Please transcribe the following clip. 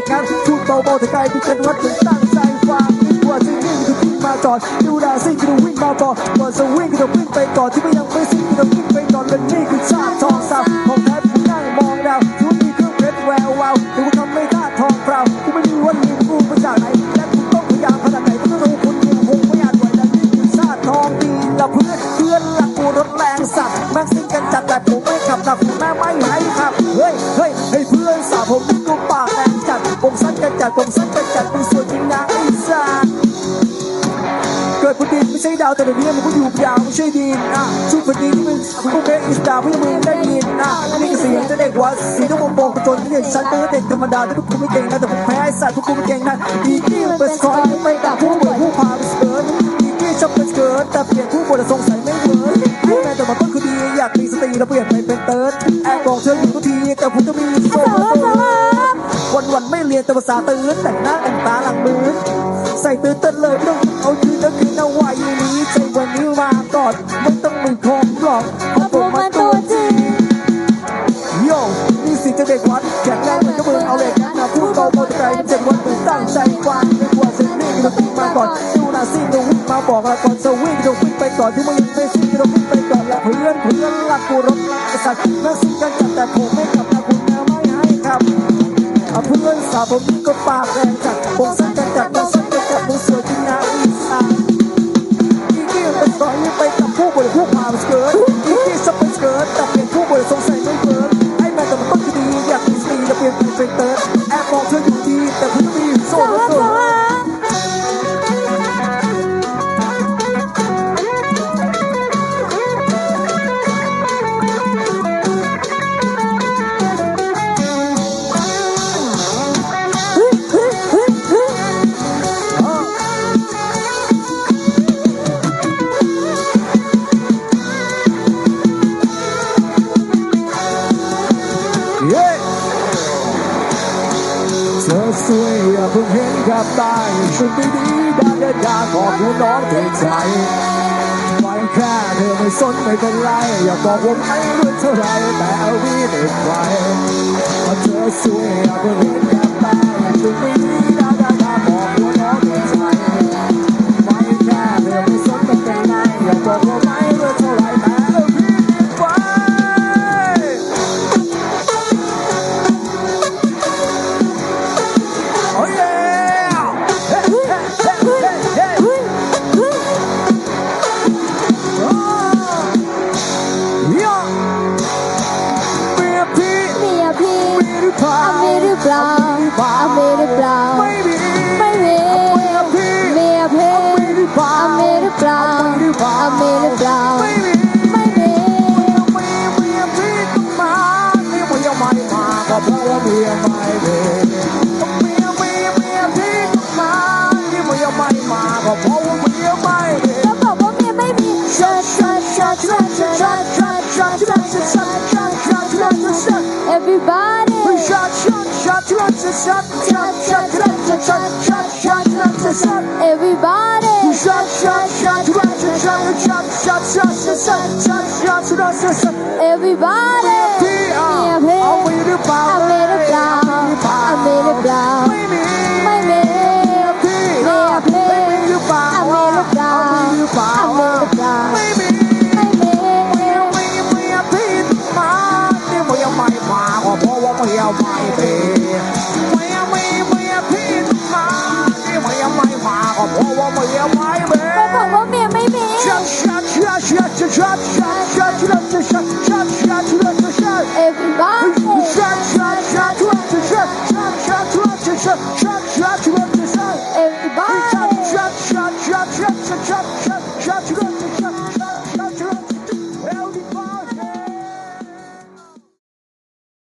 อนกับมึงารพูดเบาๆแต่ไกลที่ฉันวัดถึงตั้งใจฟังนึกว่าจะนิ่งก็วิ่งมาจอดดูดาซิ่งก็วิ่งมาบอกก่อนจะวิ่งก็วิ่งไปก่อนที่ไม่ยังไม่สิ้นก็วิ่งไปก่อนและนี่คือชาติทองสาวของแท้ผมนั่งมองดาวทุกมีเครื่องเพชรแวววาวดูว่าทำไม่ท่าทองเปล่ากูไม่มีวันลืมกูมาจากไหนและกูต้องพยายามขนาดไหนก็ต้องรู้คนเดียวคงไม่อาจไหวแต่นี่คือชาติทองดีละเพื่อนเพื่อนลักกูรถแรงสัตว์แม็กซิ่งกันจัดแต่ผมไม่ขับหนักคุณแม่ไม่ให้ครับเฮ้ยเฮ้ยให้เพื่อนสาวผมก็ปากแรงจัด ผมสั้นกันจัดผมสั้นกันจัดมีส่วนจริงนะไอ้สัสเกิดบนดินไม่ใช่ดาวแต่เดี๋ยวนี้มันก็อยู่ยาวไม่ใช่ดินอะชุดบนดินที่มันมันก็เป็นอิสตาเพื่อมึงได้ยินอะนี่ก็เสียงจะเด็กวัดสีต้องมองบอกจนที่เด็กฉันเป็นเด็กธรรมดาแต่พวกกูไม่เก่งนะแต่ผมแพ้ไอ้สัตว์พวกกูไม่เก่งนะอีกี้มันเป็นสกอยไปด่าผู้เปิดผู้พาไปเกิร์ตอีกี้ชอบเป็นเกิร์ตแต่เปลี่ยนผู้บริสงสัยไม่เวิร์กไอ้แม่แต่มันก็คือดีอยากมีสติแล้วเปลี่ยนไปเป็นเติร์ดแอบบอกเธออยู่ทุกทีแต่ผมจะมีโซ่ วันวันๆไม่เรียนแต่ภาษาตื่นแต่งหน้าแต่งตาหลังมือใส่ตื่นเต้นเลยไม่ต้องเอายืนแล้วคืนเอาไว้นี้ใจวันนี้มาก่อนไม่ต้องมีของหรอกเพราะผมมาตัวจริงโย่นี่สิจะเด็กวัดแข็งแรงเหมือนกับมือเอาเหล็กนะพูดเบาเบาใจเจ็บวันตื่นตั้งใจฟังไม่กลัวสิ่งนี้ก็ต้องมาก่อนดูนาซิ่งก็วิ่งมาบอกแล้วก่อนจะวิ่งก็วิ่งไปก่อนที่มึงยังไม่ซิ่งก็วิ่งไปก่อนละเพื่อนเพื่อนรักกูรถรักไอ้สัตว์นักซิ่งกันจัดแต่ผมไม่กลับาผมก็ปากแรงจัดผมสั้นจัดจัดมาสั้นจัดจัดผมสวยที่นาอีสานอีกี้เป็นสอยไปกับผู้บริผู้พาสเกิร์ตอีกี้สเป็นสเกิร์ตแต่เป็นผู้บริสงสัยไม่เกิร์ตไอ้แม่แต่มันต้องดีอยากมีสีแล้วเปลี่ยนเป็นเป็นเตอร์ เห็นกับตาชุดดีๆดาดาดาขอบคุณน้องเต็มใจไม่แค่เธอไม่สนไม่เป็นไร อย่าบอกว่าไม่รู้เท่าไรแต่เอาวีเด็กไปเพราเธอสวยอยากเห็นกับตาชุดไม่ดีดาดาดาบอกว่าน้องเต็มใจไม่แค่เธอไม่สนไม่เป็นไรอย่าบอกว่าไม่รู้เท่าไร I'm really brown. Baby, baby, Everybody shut, shut, shut, shut, shut, shut, shut, shut, shut, shut, shut, shut, shut, shut. everybody Shut, shut, shut, shut, shut, shut, shut, shut, shut, shut, shut, shut, shut, shut, shut, shut. everybody Everybody. Everybody.